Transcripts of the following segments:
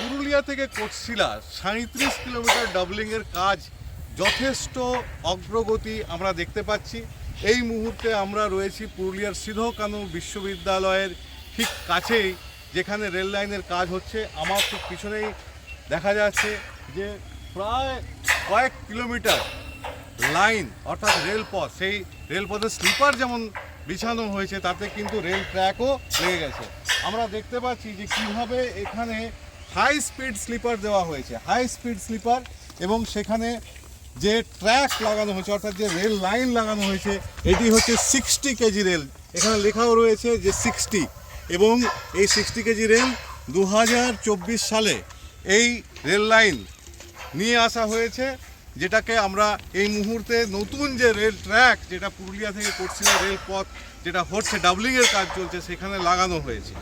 পুরুলিয়া থেকে কোটশিলা সাঁত্রিশ কিলোমিটার ডাবলিংয়ের কাজ যথেষ্ট অগ্রগতি আমরা দেখতে পাচ্ছি। এই মুহূর্তে আমরা রয়েছি পুরুলিয়ার সিধো কানু বিশ্ববিদ্যালয়ের ঠিক কাছেই, যেখানে রেল লাইনের কাজ হচ্ছে। আমার ঠিক পিছনেই দেখা যাচ্ছে যে প্রায় কয়েক কিলোমিটার লাইন, অর্থাৎ রেলপথ, সেই রেলপথের স্লিপার যেমন বিছানো হয়েছে, তাতে কিন্তু রেল ট্র্যাকও লেগে গেছে। আমরা দেখতে পাচ্ছি যে কীভাবে এখানে হাই স্পিড স্লিপার দেওয়া হয়েছে। হাই স্পিড স্লিপার এবং সেখানে যে ট্র্যাক লাগানো হয়েছে, অর্থাৎ যে রেল লাইন লাগানো হয়েছে, এটি হচ্ছে সিক্সটি কেজি রেল এখানে লেখাও রয়েছে যে সিক্সটি এবং এই সিক্সটি কেজি রেল দু হাজার চব্বিশ সালে এই রেল লাইন নিয়ে আসা হয়েছে, যেটাকে আমরা এই মুহূর্তে নতুন যে রেল ট্র্যাক যেটা পুরুলিয়া থেকে করছিল রেলপথ যেটা হচ্ছে ডাবলিংয়ের কাজ চলছে, সেখানে লাগানো হয়েছে।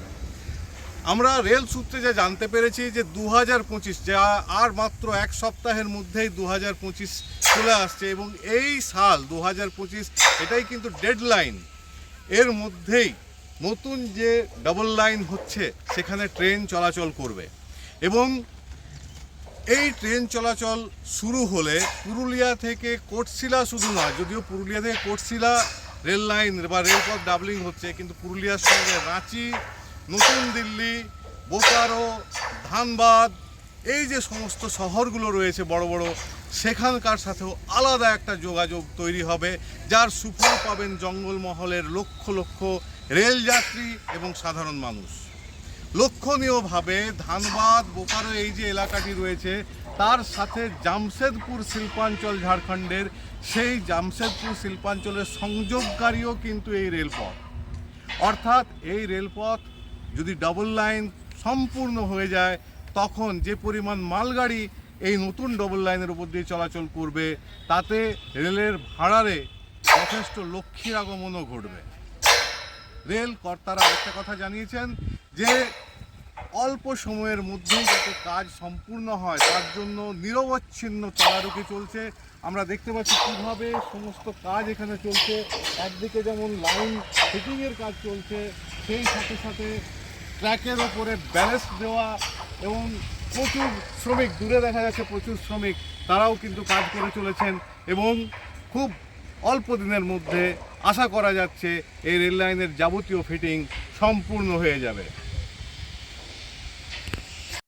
আমরা রেল সূত্রে যা জানতে পেরেছি যে দু হাজার পঁচিশ, যা আর মাত্র এক সপ্তাহের মধ্যেই দু হাজার পঁচিশ চলে আসছে এবং এই সাল দু হাজার পঁচিশ, এটাই কিন্তু ডেডলাইন এর মধ্যেই নতুন যে ডাবল লাইন হচ্ছে, সেখানে ট্রেন চলাচল করবে। এবং এই ট্রেন চলাচল শুরু হলে পুরুলিয়া থেকে কোটশিলা শুধু নয় যদিও পুরুলিয়া থেকে কোটশিলা রেল লাইন বা রেলপথ ডাবলিং হচ্ছে, কিন্তু পুরুলিয়ার সঙ্গে রাঁচি নতুন দিল্লি, বোকারো, ধানবাদ, এই যে সমস্ত শহরগুলো রয়েছে বড় বড়, সেখানকার সাথেও আলাদা একটা যোগাযোগ তৈরি হবে, যার সুফল পাবেন জঙ্গলমহলের লক্ষ লক্ষ রেলযাত্রী এবং সাধারণ মানুষ। লক্ষণীয়ভাবে ধানবাদ, বোকারো এই যে এলাকাটি রয়েছে, তার সাথে জামশেদপুর শিল্পাঞ্চল ঝাড়খণ্ডের, সেই জামশেদপুর শিল্পাঞ্চলের সংযোগকারীও কিন্তু এই রেলপথ। অর্থাৎ এই রেলপথ যদি ডবল লাইন সম্পূর্ণ হয়ে যায়, তখন যে পরিমাণ মালগাড়ি এই নতুন ডবল লাইনের উপর দিয়ে চলাচল করবে, তাতে রেলের ভাড়ারে যথেষ্ট লক্ষ্মীর আগমনও ঘটবে। রেল কর্তারা একটা কথা জানিয়েছেন যে, অল্প সময়ের মধ্যেই যাতে কাজ সম্পূর্ণ হয়, তার জন্য নিরবচ্ছিন্ন তদারকি চলছে। আমরা দেখতে পাচ্ছি কীভাবে সমস্ত কাজ এখানে চলছে। একদিকে যেমন লাইন ফিটিংয়ের কাজ চলছে, সেই সাথে সাথে ট্র্যাকের ওপরে ব্যালেন্স দেওয়া এবং প্রচুর শ্রমিক, দূরে দেখা যাচ্ছে প্রচুর শ্রমিক, তারাও কিন্তু কাজ করে চলেছেন এবং খুব অল্প দিনের মধ্যে আশা করা যাচ্ছে এই রেল লাইনের যাবতীয় ফিটিং সম্পূর্ণ হয়ে যাবে।